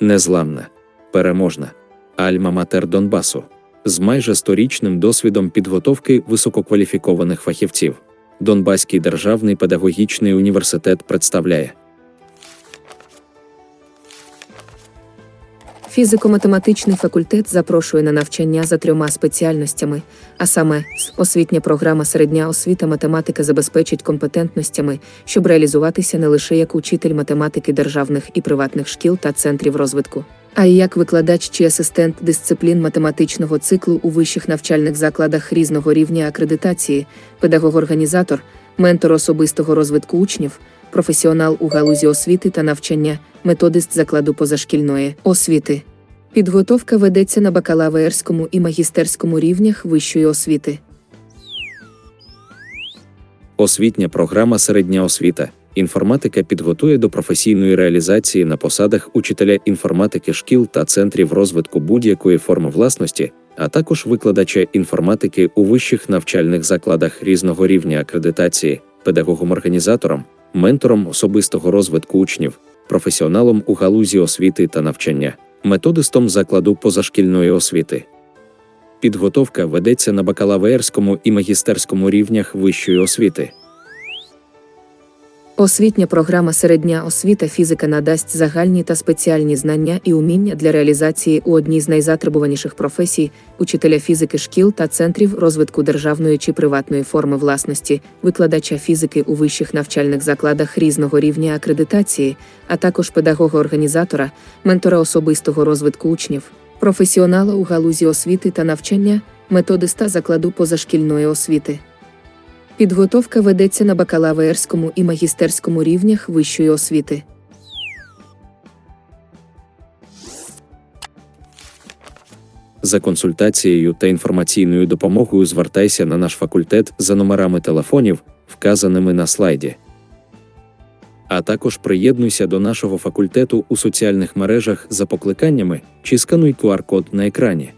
незламна, переможна, альма-матер Донбасу. З майже сторічним досвідом підготовки висококваліфікованих фахівців. Донбаський державний педагогічний університет представляє Фізико-математичний факультет запрошує на навчання за трьома спеціальностями, а саме освітня програма середня освіта математика забезпечить компетентностями, щоб реалізуватися не лише як учитель математики державних і приватних шкіл та центрів розвитку, а й як викладач чи асистент дисциплін математичного циклу у вищих навчальних закладах різного рівня акредитації, педагог-організатор, ментор особистого розвитку учнів, професіонал у галузі освіти та навчання, методист закладу позашкільної освіти. Підготовка ведеться на бакалаврському і магістерському рівнях вищої освіти. освітня програма середня освіта. Інформатика підготує до професійної реалізації на посадах учителя інформатики шкіл та центрів розвитку будь-якої форми власності, а також викладача інформатики у вищих навчальних закладах різного рівня акредитації, педагогом-організатором, ментором особистого розвитку учнів, професіоналом у галузі освіти та навчання, методистом закладу позашкільної освіти. Підготовка ведеться на бакалаврському і магістерському рівнях вищої освіти. Освітня програма середня освіта фізика надасть загальні та спеціальні знання і уміння для реалізації у одній з найзатребуваніших професій учителя фізики шкіл та центрів розвитку державної чи приватної форми власності, викладача фізики у вищих навчальних закладах різного рівня акредитації, а також педагога-організатора, ментора особистого розвитку учнів, професіонала у галузі освіти та навчання, методиста закладу позашкільної освіти. Підготовка ведеться на бакалаврському і магістерському рівнях вищої освіти. За консультацією та інформаційною допомогою звертайся на наш факультет за номерами телефонів, вказаними на слайді. А також приєднуйся до нашого факультету у соціальних мережах за покликаннями чи скануй QR-код на екрані.